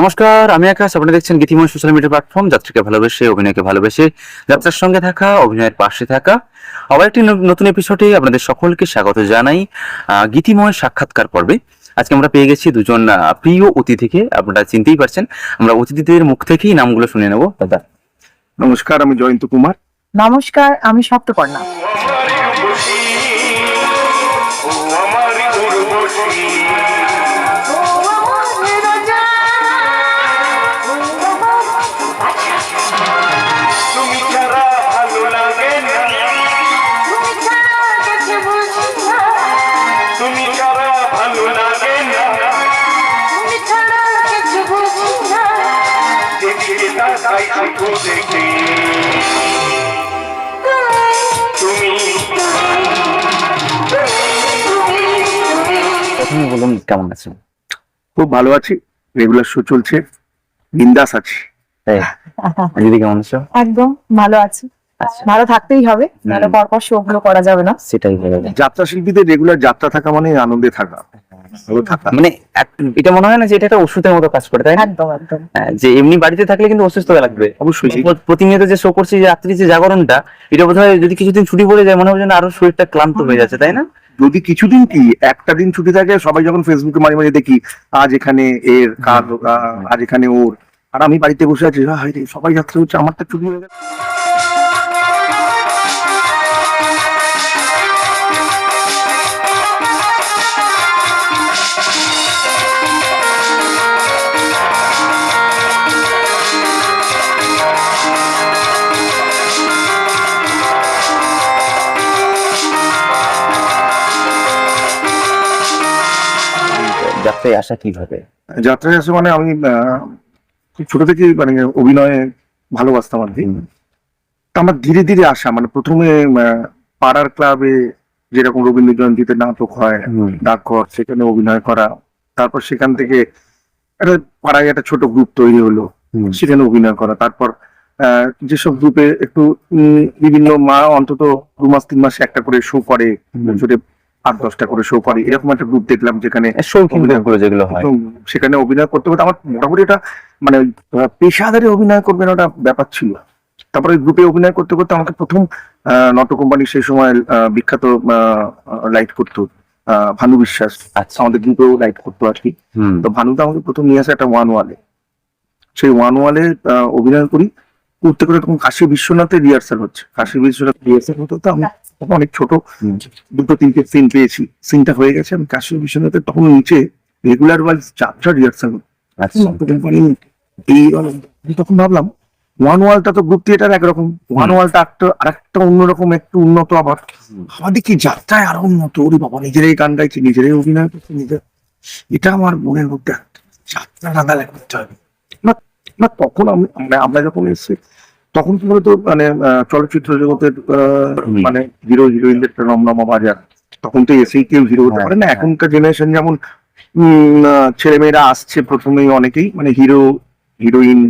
নমস্কার আমি আকাশ। আপনারা দেখছেন গীতিময় সোশ্যাল মিডিয়া প্ল্যাটফর্ম যাত্রীকে ভালোবেসে অভিনয়কে ভালোবেসে যাত্রার সঙ্গে থাকা অভিনয়ের পাশে থাকা। আবার একটি নতুন এপিসোডে আপনাদের সকলকে স্বাগত জানাই আহ, গীতিময় সাক্ষাৎকার পর্বে। আজকে আমরা পেয়ে গেছি দুজন প্রিয় অতিথিকে। আপনারা চিনতেই পারছেন আমরা অতিথিদের মুখ থেকেই নামগুলো শুনে নেব। দাদা। নমস্কার আমি জয়ন্ত কুমার। নমস্কার আমি সপ্তপর্ণা প্রথমে বলুন কেমন আছেন? খুব ভালো আছি রেগুলার শো চলছে বিন্দাস আছি। দিদি কেমন আছো? একদম ভালো আছি। ভালো থাকতেই হবে নাহলে। পরপর শো গুলো করা যাবে না। সেটাই যাত্রা শিল্পীদের রেগুলার যাত্রা থাকা মানে আনন্দে থাকা মানে এটা মনে হয় না যে এটা একটা ওষুধের মতো কাজ করে তাই না? একদম একদম। হ্যাঁ, যে এমনি বাড়িতে থাকলে কিন্তু অসুস্থ লাগবে। অবশ্যই। প্রতিনিয়ত যে শো করছি যে রাত্রি যে জাগরণটা এটা বোধ হয় যদি কিছুদিন ছুটি পড়ে যায় মনে হয় যেন আরও শরীরটা ক্লান্ত হয়ে যাচ্ছে তাই না? যদি কিছুদিন কি একটা দিন ছুটি থাকে সবাই যখন ফেসবুকে মাঝে মাঝে দেখি আজ এখানে এর কার আজ এখানে ওর। আর আমি বাড়িতে বসে আছি "আহ, হায় সবাই যাত্রা হচ্ছে আমারটা ছুটি হয়ে গেছে। যাত্রায় আসা কীভাবে? যাত্রায় আসে মানে আমি খুব ছোট থেকে মানে অভিনয়ে ভালোবাসতাম আর কি। আমার ধীরে ধীরে আসা মানে প্রথমে পাড়ার ক্লাবে যেরকম রবীন্দ্র জয়ন্তীতে নাটক হয় ডাকঘর সেখানে অভিনয় করা তারপর সেখান থেকে একটা পাড়ায় একটা ছোট গ্রুপ তৈরি হলো সেখানে অভিনয় করা তারপর আহ, যেসব গ্রুপে একটু বিভিন্ন মা অন্তত দু মাস তিন মাসে একটা করে শো করে আট দশটা করে শো করে এরকম একটা গ্রুপ দেখলাম যেখানে শৌখিন করে যেগুলো হয়। সেখানে অভিনয় করতে করতে আমার মোটামুটি এটা মানে পেশাদারে অভিনয় করবেন ওটা ব্যাপার ছিল। তারপরে গ্রুপে অভিনয় করতে করতে আমাকে প্রথম নট কোম্পানি সেই সময় বিখ্যাত লাইট করতো ভানু বিশ্বাস। আচ্ছা। আমাদের গ্রুপেও লাইট করতো আর কি। তো ভানুটা আমাকে প্রথম নিয়ে আসে একটা ওয়ান ওয়ালে সেই ওয়ান ওয়ালে অভিনয় করি। করতে করে তখন কাশী বিশ্বনাথে রিহার্সাল হচ্ছে। কাশী বিশ্বনাথ রিহার্সাল হতো তো আমি তখন অনেক ছোট দুটো তিনটে সিন পেয়েছি। সিনটা হয়ে গেছে আমি কাশী বিশ্বনাথে তখন নিচে রেগুলার ওয়াইজ যাত্রা রিহার্সাল তখন ভাবলাম ওয়ান ওয়ালটা তো গ্রুপ থিয়েটার একরকম ওয়ান ওয়ালটা একটা আরেকটা অন্যরকম একটু উন্নত আবার। আবার দেখি যাত্রায় আরও উন্নত ওরে বাবা নিজেরাই গান গাইছে নিজেরাই অভিনয় করছে নিজের এটা আমার মনের মধ্যে যাত্রা রান্না করতে হবে না তখন আমি আমরা- আমরা যখন এসেছি তখন তো হয়তো মানে চলচ্চিত্র জগতের মানে হিরো হিরোইনদের রমরমা বাজার তখন তো এসেই কেউ হিরো হতে হ্যাঁ, পারে না হ্যাঁ। এখনকার জেনারেশন যেমন ছেলে মেয়েরা আসছে প্রথমেই অনেকেই মানে হিরো হিরোইন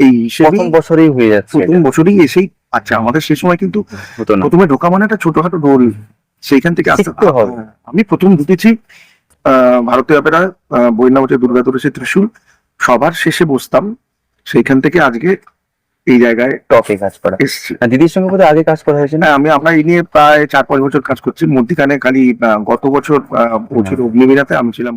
এই হিসেবে বছরেই হয়ে যাচ্ছে প্রথম বছরই এসেই আচ্ছা আমাদের সে সময় কিন্তু প্রথমে ঢোকা মানে একটা ছোটখাটো রোল সেইখান থেকে আসতে হবে। হ্যাঁ, আমি প্রথম ঢুকেছি আহ, ভারতীয় অপেরা বই নাম হচ্ছে দুর্গা তুলসী ত্রিশূল সবার শেষে বসতাম সেইখান থেকে আজকে এই জায়গায় টপে কাজ করা। এসছে। আর দিদির সঙ্গে বোধহয় আগে কাজ করা হয়েছে না? হ্যাঁ আমি আমরা এই নিয়ে প্রায় চার পাঁচ বছর কাজ করছি। মধ্যিখানে খালি আহ, গত বছর আহ, বছর অগ্নিবীরাতে আমি ছিলাম।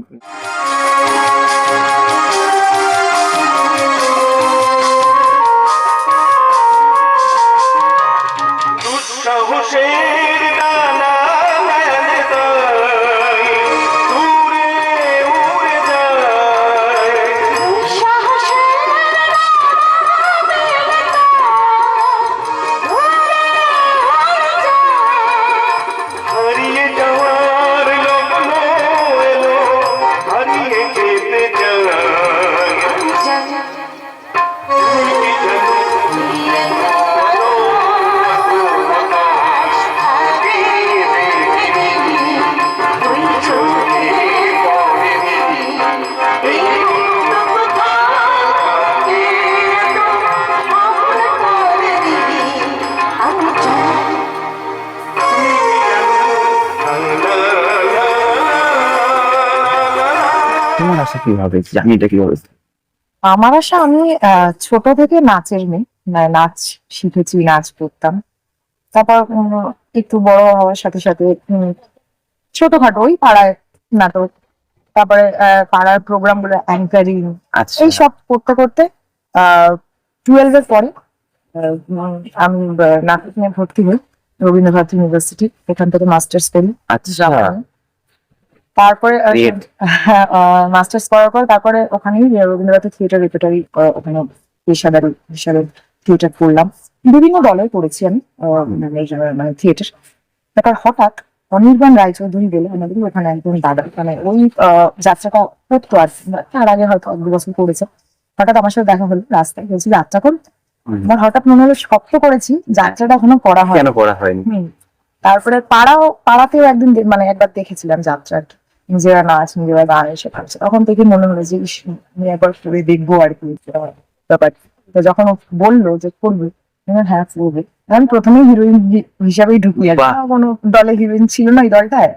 কীভাবে জার্নিটা কীভাবে? আমার আশা আমি ছোট থেকে নাচের মেয়ে। নাচ শিখেছি নাচ করতাম। তারপর একটু বড় হওয়ার সাথে সাথে ছোটখাটো ওই পাড়ায় নাটক। তারপরে পাড়ার প্রোগ্রামগুলো অ্যাঙ্কারিং আচ্ছা এইসব করতে করতে টুয়েলভ এর পরে আমি নাটক নিয়ে ভর্তি হই রবীন্দ্রনাথ ইউনিভার্সিটি এখান থেকে মাস্টার্স করি আচ্ছা। তারপরে মাস্টার্স করার পর তারপরে ওখানেই রবীন্দ্রনাথ থিয়েটার রেপার্টারি ওখানে পেশাদারি হিসাবে থিয়েটার করলাম। বিভিন্ন দলে করেছি আমি মানে মানে থিয়েটার তারপর হঠাৎ অনির্বাণ রায়চৌধুরী বলে আমাদের ওখানে একজন দাদা মানে ওই যাত্রাটা করতো আর তার আগে হয়তো এক দু বছর করেছে। হঠাৎ আমার সাথে দেখা হলো রাস্তায় বলছি যাত্রা কর। আমার হঠাৎ মনে হলো শক্ত করেছি যাত্রাটা এখনও করা হয় কেন করা হয়নি? তারপরে পাড়াও পাড়াতেও একদিন মানে একবার দেখেছিলাম যাত্রা আর কি। নিজেরা নাচ নিজেরা গান এসে থাকছে তখন থেকে মনে হলো যে আমি একবার করে দেখব আর কি ব্যাপার। তো যখন ও বলল যে করবে। হ্যাঁ করবে। আমি প্রথমেই হিরোইন হিসাবেই ঢুকি আর। কোনো দলে হিরোইন ছিল না এই দলটায়।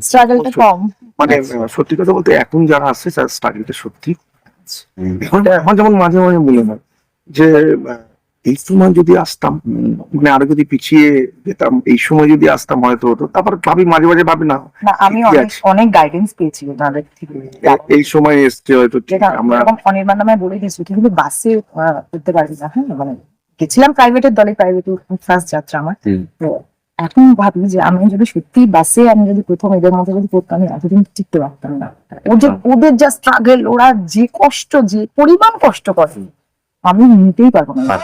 স্ট্রাগলটা কম। মানে আচ্ছা। সত্যি কথা বলতে এখন যারা আসছে তার স্টাডিটা সত্যি এখন যেমন মাঝে মাঝে মনে হয় যে এই সময় যদি আসতাম মানে আরও যদি পিছিয়ে যেতাম এই সময় যদি আসতাম হয়তো হতো। তারপর ভাবি মাঝে মাঝে ভাবি না আমি অনেক অনেক গাইডেন্স পেয়েছি ওনাদের থেকে। এই সময় এসছে হয়তো ঠিক আমরা অনির্বাণ নামে বলে দিয়েছি কিন্তু বাসে করতে পারবি না হ্যাঁ মানে গেছিলাম প্রাইভেটের দলে প্রাইভেট ফার্স্ট যাত্রা আমার। তো এখন ভাবি যে আমি যদি সত্যি বাসে আমি যদি প্রথম এদের মতো যদি করতাম আমি এতদিন টিকতে পারতাম না। ওদের ওদের যা স্ট্রাগল ওরা যে কষ্ট যে পরিমাণ কষ্ট করে আমি নিতেই পারব না।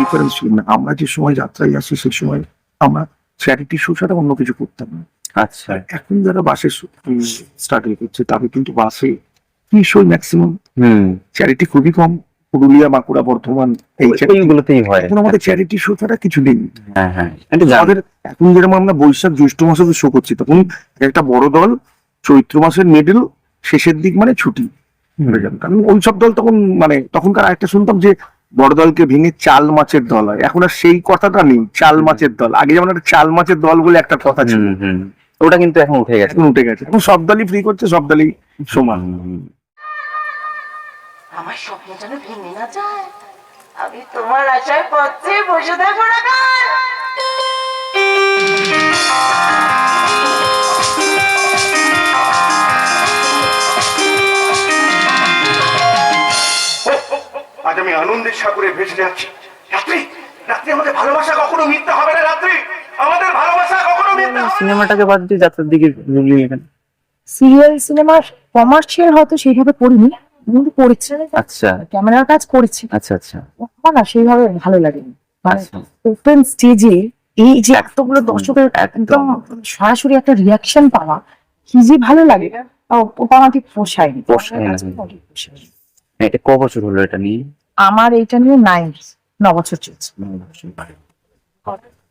ডিফারেন্স ছিল না। আমরা যে সময় যাত্রায় আসি সেই সময় আমরা চ্যারিটি শো ছাড়া অন্য কিছু করতাম না। আচ্ছা। এখন যারা বাসে স্টার্টিং করছে তাদের কিন্তু বাসে কি শো ম্যাক্সিমাম চ্যারিটি খুবই কম। পুরুলিয়া বাঁকুড়া বর্ধমান এইগুলোতেই হয়। এখন আমাদের চ্যারিটি শো ছাড়া কিছু নেই। হ্যাঁ হ্যাঁ। আমাদের এখন যেরকম আমরা বৈশাখ জ্যৈষ্ঠ মাসে শো করছি তখন একটা বড় দল চৈত্র মাসের মিডল শেষের দিক মানে ছুটি। কারণ ওই সব দল তখন মানে তখনকার আরেকটা শুনতাম যে বড় দলকে ভেঙে চাল মাছের দল হয়। এখন আর সেই কথাটা নেই চাল মাছের দল। আগে যেমন একটা চাল মাছের দল বলে একটা কথা ছিল। ওটা কিন্তু এখন উঠে গেছে। এখন উঠে গেছে। এখন সব দলই ফ্রি করছে সব দলই সমান। হুম। আমার স্বপ্ন যেন ভেঙে না যায়। আমি তোমার আশায় পথে বসে থাকব না আজ আমি আনন্দের সাগরে ভেসে যাচ্ছি। রাত্রি রাত্রি আমাদের ভালোবাসা কখনো মিথ্যা হবে না রাত্রি। আমাদের ভালোবাসা কখনো মিথ্যা হবে সিনেমাটাকে বাদ দিয়ে যাত্রার দিকে এখানে সিরিয়াল সিনেমা কমার্শিয়াল হয়তো সেইভাবে করিনি কিন্তু করেছি আচ্ছা। ক্যামেরার কাজ করেছি। আচ্ছা আচ্ছা। আমার না সেইভাবে ভালো লাগেনি। মানে আচ্ছা। ওপেন স্টেজে এই যে এতগুলো দর্শকের একদম। সরাসরি একটা রিয়াকশন পাওয়া কি যে ভালো লাগে। পোষায়নি। পোষায় পোষায়নি। এটা ক বছর হলো এটা নিয়ে? আমার এইটা নিয়ে নাইন ন বছর চলছে।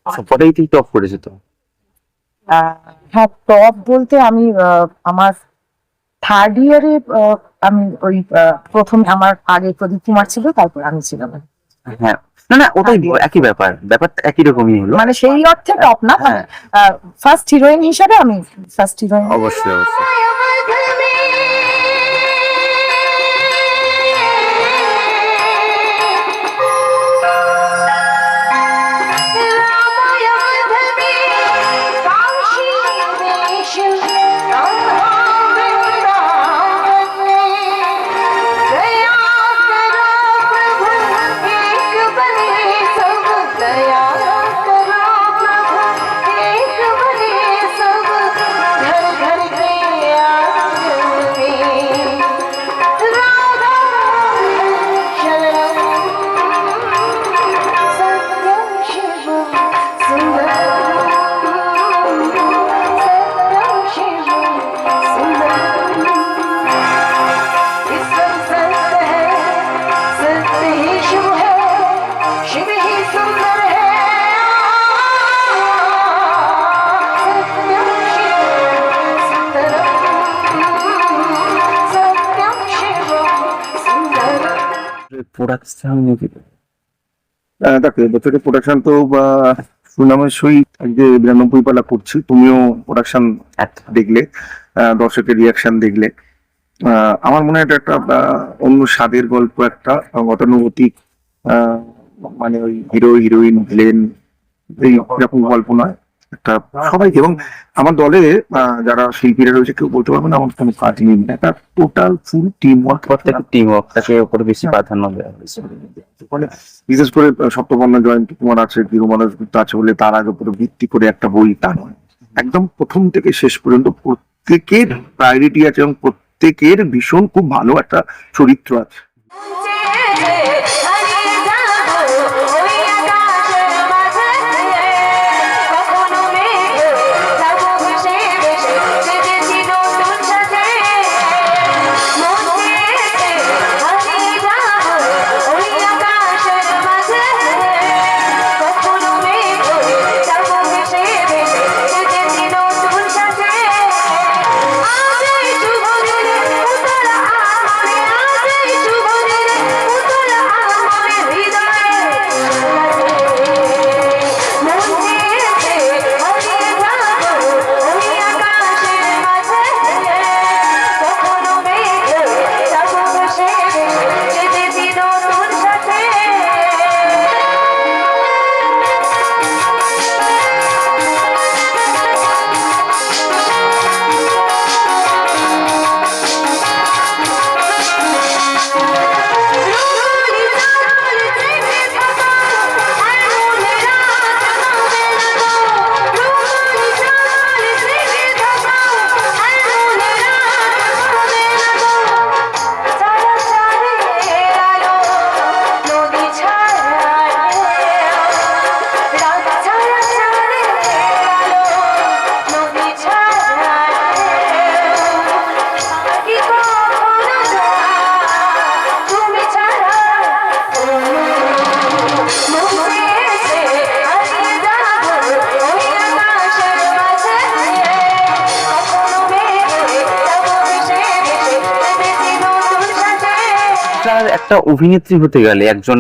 সবকটাই টপ করেছে তো? হ্যাঁ টপ বলতে আমি আমার থার্ড ইয়ারে আমি ওই প্রথম আমার আগে প্রদীপ কুমার ছিল তারপর আমি ছিলাম। হ্যাঁ না না ওটাই একই ব্যাপার ব্যাপারটা একই রকমই হলো। মানে সেই অর্থে টপ না হ্যাঁ। ফার্স্ট হিরোইন হিসাবে আমি ফার্স্ট হিরোইন অবশ্যই অবশ্যই। প্রোডাকশন প্রোডাকশন তো, বা সহিত আজকে বিরানব্বই করছি, তুমিও প্রোডাকশন দেখলে দর্শকের দেখলে। আমার মনে হয় এটা একটা অন্য স্বাদের গল্প একটা, গতানুগতিক মানে ওই হিরো, হিরোইন ভিলেন এই রকম গল্প নয়। একটা সবাইকে এবং আমার দলে আহ, যারা শিল্পীরা রয়েছে কেউ বলতে পারবে না আমার কোনো কাজ নেই। একটা টোটাল ফুল টিম ওয়ার্ক প্রত্যেক টিম ওয়ার্কটাকে উপরে বেশি প্রাধান্য দেওয়া হয়েছে। মানে বিশেষ করে সপ্তপর্ণ জয়ন্ত কুমার আছে গিরুমানস গুপ্ত আছে বলে তার আগে উপরে ভিত্তি করে একটা বই তা নয়। একদম প্রথম থেকে শেষ পর্যন্ত প্রত্যেকের প্রায়োরিটি আছে এবং প্রত্যেকের ভীষণ খুব ভালো একটা চরিত্র আছে। একটা অভিনেত্রী হতে গেলে একজন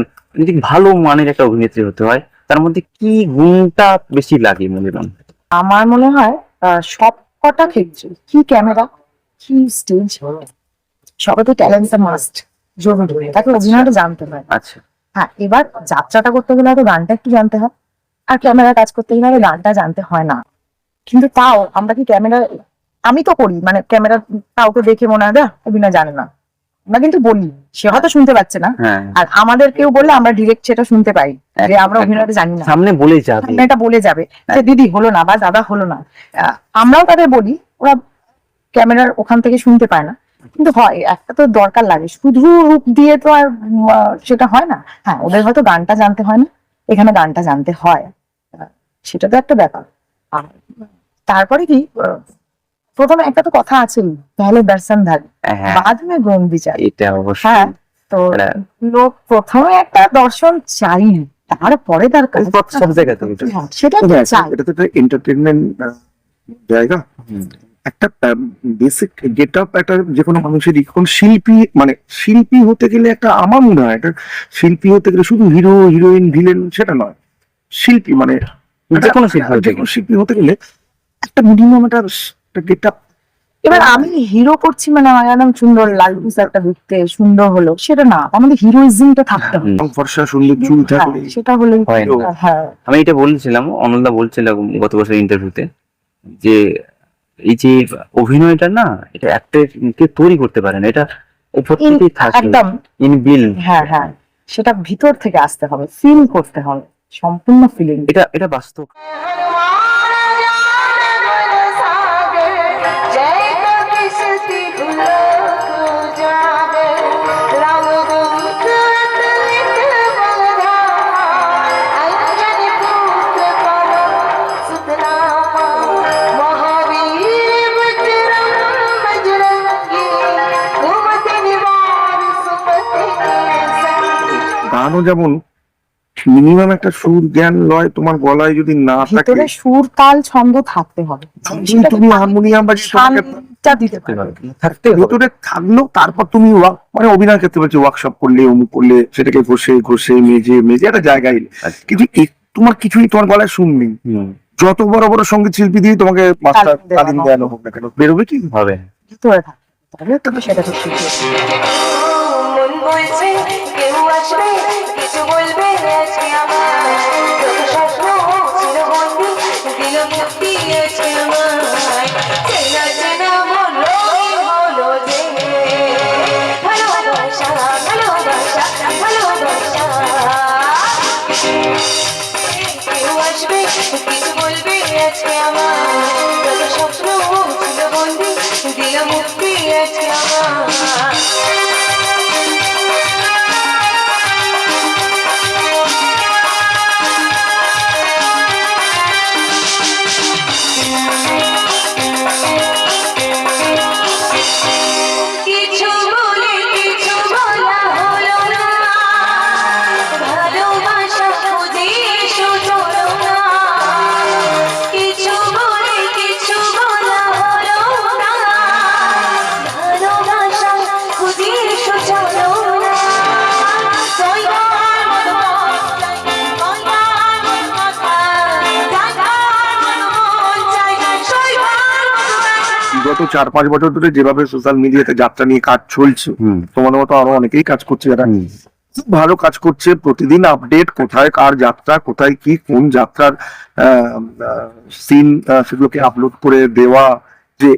ভালো মানের একটা অভিনেত্রী হতে হয় তার মধ্যে কি গুণটা বেশি লাগে মনে হয় আমার মনে হয় সব কটা ক্ষেত্রে কি ক্যামেরা কি স্টেজ সবে তো ট্যালেন্টটা মাস্ট জরুরি তাকে অভিনয়টা জানতে হয়। আচ্ছা। হ্যাঁ এবার যাত্রাটা করতে গেলে হয়তো গানটা একটু জানতে হয় আর ক্যামেরা কাজ করতে গেলে হয়তো গানটা জানতে হয় না। কিন্তু তাও আমরা কি ক্যামেরা আমি তো করি মানে ক্যামেরা কাউকে দেখে মনে হয় "দেখ, অভিনয় জানে না। আমরা কিন্তু বলি সে হয়তো শুনতে পাচ্ছে না। হ্যাঁ। আর আমাদের কেউ বললে আমরা ডিরেক্ট সেটা শুনতে পাই যে আমরা অভিনয়টা জানি না। সামনে বলে যাবে। এটা বলে যাবে যে দিদি হলো না বা দাদা হলো না। আমরাও তাদের বলি ওরা ক্যামেরার ওখান থেকে শুনতে পায় না। কিন্তু হয় একটা তো দরকার লাগে। শুধু রূপ দিয়ে তো আর সেটা হয় না। হ্যাঁ ওদের হয়তো গানটা জানতে হয় না এখানে গানটা জানতে হয়। সেটা তো একটা ব্যাপার। আর তারপরে কি প্রথমে একটা তো কথা আছেই পহলে দর্শন ধার হ্যাঁ। বাদ মে গুণ বিচার। এটা অবশ্যই। হ্যাঁ তো লোক প্রথমে একটা দর্শন চাই তারপরে তার সব জায়গাতে। হ্যাঁ, সেটা তো চাই। এটা তো একটা এন্টারটেনমেন্ট জায়গা। একটা বেসিক গেট আপ একটা যে কোনো মানুষেরই এখন শিল্পী মানে শিল্পী হতে গেলে একটা আমার মনে হয় একটা শিল্পী হতে গেলে শুধু হিরো হিরোইন ভিলেন সেটা নয়। শিল্পী মানে যে কোনো শিল্পী হতে যে কোনো শিল্পী হতে গেলে একটা মিনিমাম একটা গেট আপ এবার আমি হিরো করছি মানে আমার একদম সুন্দর লাল একটা দেখতে সুন্দর হলো সেটা না আমাদের হিরোইজমটা থাকতে হবে। ফর্সা সুন্দর চুল হ্যাঁ, থাকলে সেটা হলে হ্যাঁ আমি এটা বলছিলাম অনলদা বলছিল গত বছর ইন্টারভিউতে যে এই যে অভিনয়টা না এটা একটা কে তৈরি করতে পারে না এটা উপর থেকেই থাকে। একদম। ইন বিল হ্যাঁ হ্যাঁ সেটা ভিতর থেকে আসতে হবে ফিল করতে হবে সম্পূর্ণ ফিলিং এটা এটা বাস্তব। গানও যেমন মিনিমাম একটা সুর জ্ঞান লয় তোমার গলায় যদি না থাকে। ভিতরে সুর তাল ছন্দ থাকতে হবে। তুমি তুমি হারমোনিয়াম বা শানটা দিতে পারবে থাকতে হবে। ভেতরে থাকলেও তারপর তুমি মানে অভিনয় ক্ষেত্রে বলছে ওয়ার্কশপ করলে অমুক করলে সেটাকে ঘষে ঘষে মেজে মেজে একটা জায়গায়। আচ্ছা। কিন্তু তোমার কিছুই তোমার গলায় নেই। যত বড় বড় সংগীত শিল্পী দিয়ে তোমাকে মাস্টার তালিম দেওয়ানো হোক না কেন বেরোবে কি? হবে। ভিতরে তাহলে তুমি শিখবে বলছে কেউ আসবে কিছু বলবে আজকে আমার গত চার পাঁচ বছর ধরে যেভাবে সোশ্যাল মিডিয়াতে যাত্রা নিয়ে কাজ চলছে হুম, তোমাদের মতো আরও অনেকেই কাজ করছে যারা। খুব ভালো কাজ করছে প্রতিদিন আপডেট কোথায় কার যাত্রা কোথায় কি কোন যাত্রার সিন সেগুলোকে আপলোড করে দেওয়া যে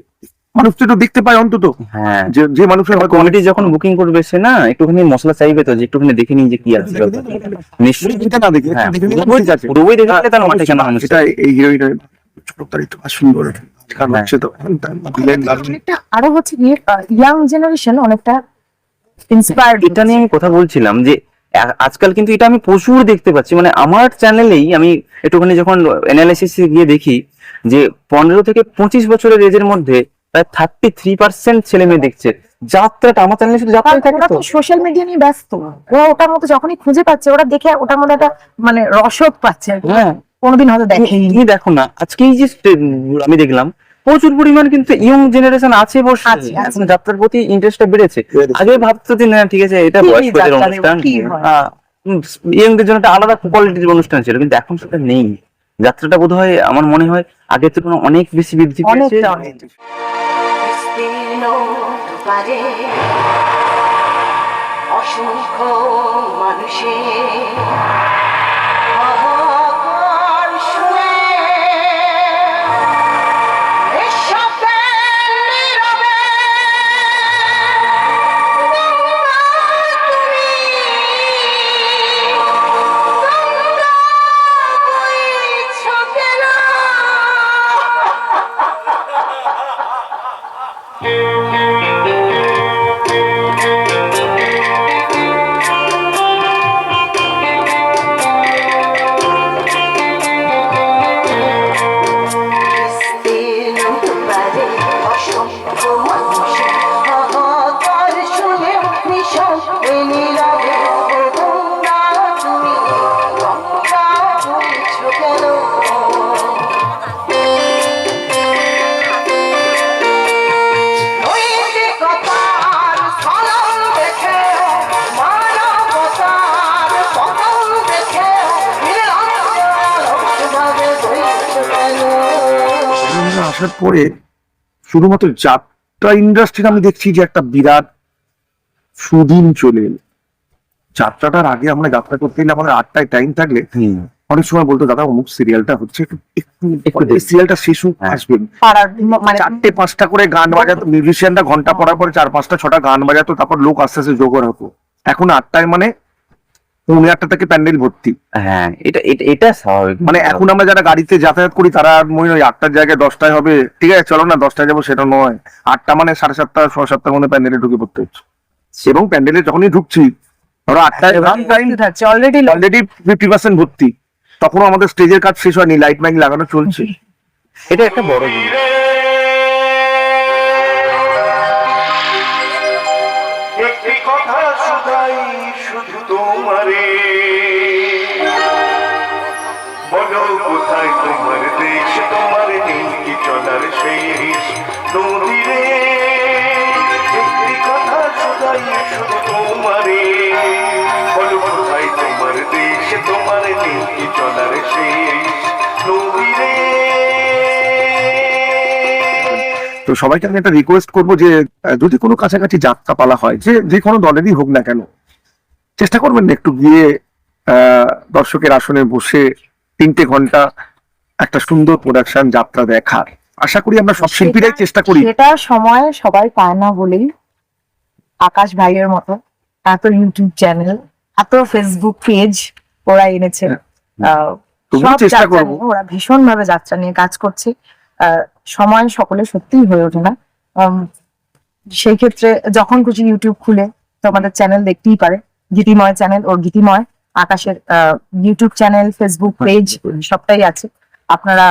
মানুষ তো দেখতে পায় অন্তত। হ্যাঁ। যে যে মানুষের হয়তো কমিটি যখন বুকিং করবে সে না একটুখানি মশলা চাইবে তো যে একটুখানি দেখে নিই যে কি আছে নিশ্চয়ই। না দেখে হ্যাঁ, পুরোপুরি- দেখে তার মাঠে কেন এটা এই হিরোইনের চটকদারি তো আর সুন্দর গান হ্যাঁ। হচ্ছে তো অনেকটা আরও হচ্ছে গিয়ে ইয়াং জেনারেশন অনেকটা ইন্সপায়ার্ড এটা নিয়ে আমি কথা বলছিলাম যে আজকাল কিন্তু এটা আমি প্রচুর দেখতে পাচ্ছি। মানে আমার চ্যানেলেই আমি একটুখানি যখন অ্যানালাইসিস গিয়ে দেখি যে পনেরো থেকে পঁচিশ বছরের এজের মধ্যে প্রায় থার্টি থ্রি পার্সেন্ট ছেলে মেয়ে দেখছে। যাত্রাটা আমার চ্যানেলে শুধু যাত্রাই থাকে তো। সোশ্যাল মিডিয়া নিয়ে ব্যস্ত। ওরা ওটার মতো যখনই খুঁজে পাচ্ছে ওরা দেখে ওটার মধ্যে একটা মানে রসদ পাচ্ছে আর কি। হ্যাঁ। কোনোদিন হয়তো তুমি দেখো না। আজকে এই যে আমি দেখলাম প্রচুর পরিমাণ কিন্তু ইয়ং জেনারেশন আছে বসে। এখন যাত্রার প্রতি ইন্টারেস্টটা বেড়েছে। আগে ভাবতো যে না ঠিক আছে এটা বয়স্কদের অনুষ্ঠান। ইয়ংদের জন্য একটা আলাদা কোয়ালিটির অনুষ্ঠান ছিল কিন্তু এখন সেটা নেই। যাত্রাটা বোধ হয় আমার মনে হয় আগের তুলনায় অনেক বেশি বৃদ্ধি পেয়েছে। অসংখ্য মানুষের আসার পরে শুধুমাত্র যাত্রা ইন্ডাস্ট্রির আমি দেখছি যে একটা বিরাট সুদিন চলে এলো যাত্রাটার আগে আমরা যাত্রা করতে গেলে আমাদের আটটায় টাইম থাকলে অনেক সময় বলতো দাদা অমুক সিরিয়ালটা হচ্ছে। সিরিয়ালটা শেষ হোক, হ্যাঁ। আসবেন মানে চারটে পাঁচটা করে গান বাজাতো মিউজিশিয়ানরা ঘণ্টা পড়ার পরে চার পাঁচটা ছটা গান বাজাতো তারপর লোক আস্তে আস্তে জোগাড় হতো এখন আটটায় মানে পৌনে আটটা থেকে প্যান্ডেল ভর্তি। হ্যাঁ এটা এটা এটা স্বাভাবিক। মানে এখন আমরা যারা গাড়িতে যাতায়াত করি তারা আর মনে হয় আটটার জায়গায় দশটায় হবে। ঠিক আছে চলো না দশটায় যাব সেটা নয়। আটটা মানে সাড়ে সাতটা ছ সাতটার মধ্যে প্যান্ডেলে ঢুকে পড়তে হচ্ছে। এবং প্যান্ডেলে যখনই ঢুকছি ধরো আটটায় থাকছে অলরেডি অলরেডি ফিফটি পার্সেন্ট ভর্তি। তখনও আমাদের স্টেজের কাজ শেষ হয়নি লাইট মাইক লাগানো চলছে। এটা একটা বড় জিনিস। কথা শুধাই শুধু তোমারে। বলো কোথায় তোমার দেশ? তোমার নেই কি চলার শেষ নদীরে। একটি কথা শুধাই শুধু তোমারে। বলো কোথায় তোমার দেশ? তোমার নেই কি চলার শেষ নদীরে। তো সবাইকে আমি একটা রিকোয়েস্ট করব যে যদি কোনো কাছাকাছি যাত্রা পালা হয় যে যে কোনো দলেরই হোক না কেন চেষ্টা করবেন না একটু গিয়ে দর্শকের আসনে বসে তিনটে ঘণ্টা একটা সুন্দর প্রোডাকশন যাত্রা দেখার। আশা করি আমরা সব শিল্পীরাই চেষ্টা করি। সেটা সময় সবাই পায় না বলেই আকাশ ভাইয়ের মতো এত ইউটিউব চ্যানেল এত ফেসবুক পেজ ওরা এনেছে। তবুও চেষ্টা করব। ওরা ভীষণ ভাবে যাত্রা নিয়ে কাজ করছে। সময় সকলে সত্যিই হয়ে ওঠে না। উম, সেই ক্ষেত্রে যখন খুশি ইউটিউব খুলে তোমাদের চ্যানেল দেখতেই পারে। গীতিময় চ্যানেল ওর গীতিময় আকাশের ইউটিউব চ্যানেল ফেসবুক পেজ সবটাই আছে। আপনারা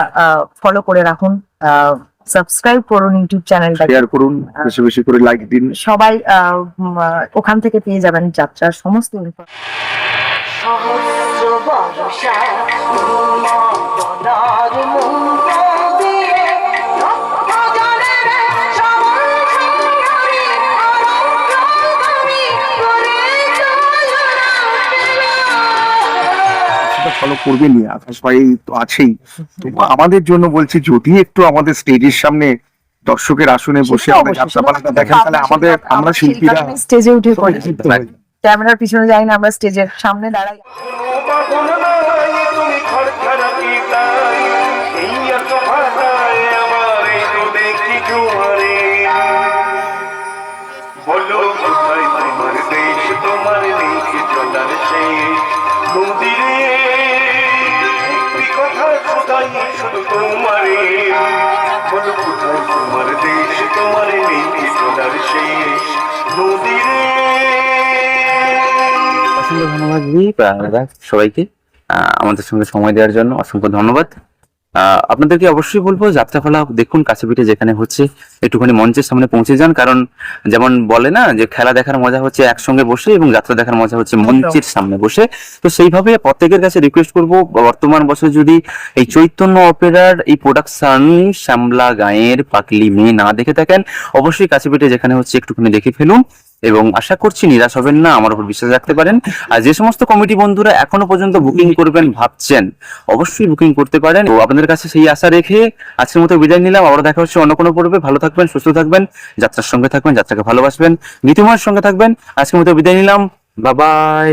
ফলো করে রাখুন সাবস্ক্রাইব করুন ইউটিউব চ্যানেলটাকে। শেয়ার করুন বেশি বেশি করে লাইক দিন। সবাই আহ, ওখান থেকে পেয়ে যাবেন যাত্রার সমস্ত information। ফলো করবেনই আকাশ ভাই তো আছেই। তো আমাদের জন্য বলছি যদি একটু আমাদের স্টেজের সামনে দর্শকের আসনে বসে সেটা দেখেন তাহলে আমাদের আমরা শিল্পীরা স্টেজে উঠে ক্যামেরার পিছনে যাই না আমরা স্টেজের সামনে দাঁড়াই। আহ, সবাইকে আমাদের সঙ্গে সময় দেওয়ার জন্য অসংখ্য ধন্যবাদ। আপনাদেরকে অবশ্যই বলব যাত্রাপালা দেখুন কাছে পিঠে যেখানে হচ্ছে একটুখানি মঞ্চের সামনে পৌঁছে যান কারণ যেমন বলে না যে খেলা দেখার মজা হচ্ছে একসঙ্গে বসে এবং যাত্রা দেখার মজা হচ্ছে মঞ্চের সামনে বসে। তো সেইভাবে প্রত্যেকের কাছে রিকোয়েস্ট করব বর্তমান বছর যদি এই চৈতন্য অপেরার এই প্রোডাকশন শ্যামলা গায়ের পাকলি মেয়ে না দেখে থাকেন অবশ্যই কাছে পিঠে যেখানে হচ্ছে একটুখানি দেখে ফেলুন। এবং আশা করছি নিরাশ হবেন না, আমার উপর বিশ্বাস রাখতে পারেন। আর যে সমস্ত কমিটি বন্ধুরা এখনও পর্যন্ত বুকিং করবেন ভাবছেন, অবশ্যই বুকিং করতে পারেন। তো আপনাদের কাছে সেই আশা রেখে আজকের মতো বিদায় নিলাম। আবার দেখা হচ্ছে অন্য কোনো পর্বে। ভালো থাকবেন, সুস্থ থাকবেন, যাত্রার সঙ্গে থাকবেন, যাত্রাকে ভালোবাসবেন গীতিময়ের সঙ্গে থাকবেন। আজকের মতো বিদায় নিলাম। বাবাই